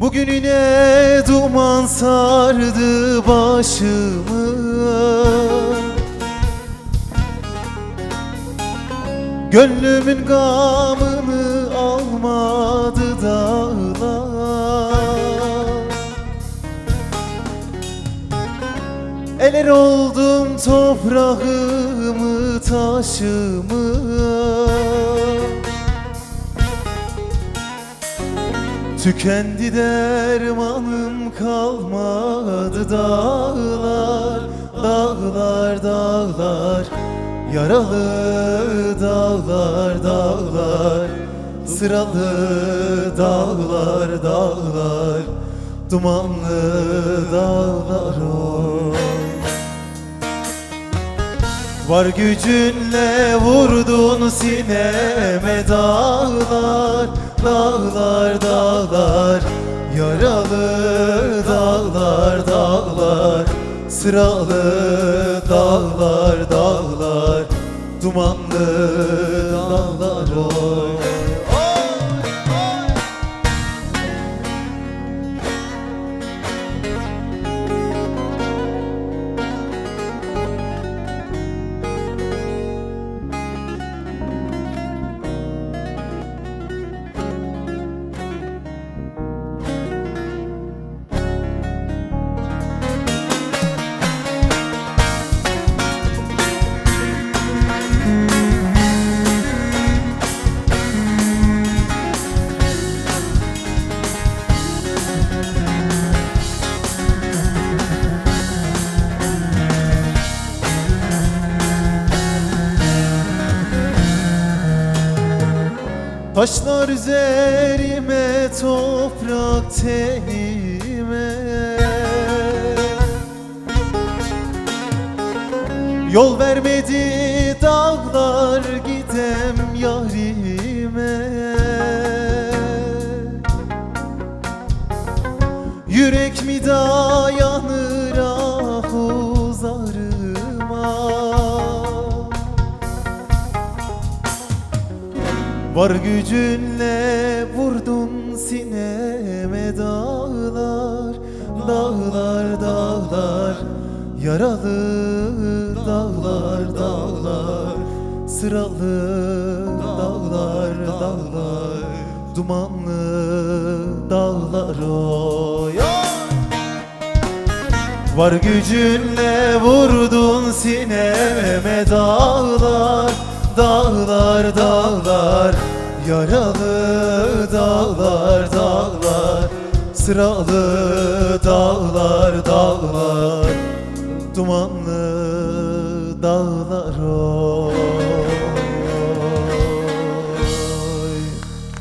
Bugün yine duman sardı başımı. Gönlümün gamını almadı dağlar. Eler oldum toprağımı taşımı Tükendi dermanım kalmadı dağlar Dağlar dağlar. Yaralı dağlar dağlar. Sıralı dağlar dağlar. Dumanlı dağlar oy Var gücünle vurdun sineme dağlar Dağlar dağlar Yaralı dağlar dağlar. Sıralı dağlar dağlar Dumanlı dağlar. oy Taşlar üzerime toprak tenime. Yol vermedi dağlar gidem yarime. Yürek mi dayanır Var gücünle vurdun sineme dağlar Dağlar dağlar. Yaralı dağlar dağlar. Sıralı dağlar dağlar. Dumanlı dağlar oy. Var gücünle vurdun sineme dağlar Dağlar dağlar Yaralı dağlar dağlar Sıralı dağlar dağlar. Dumanlı dağlar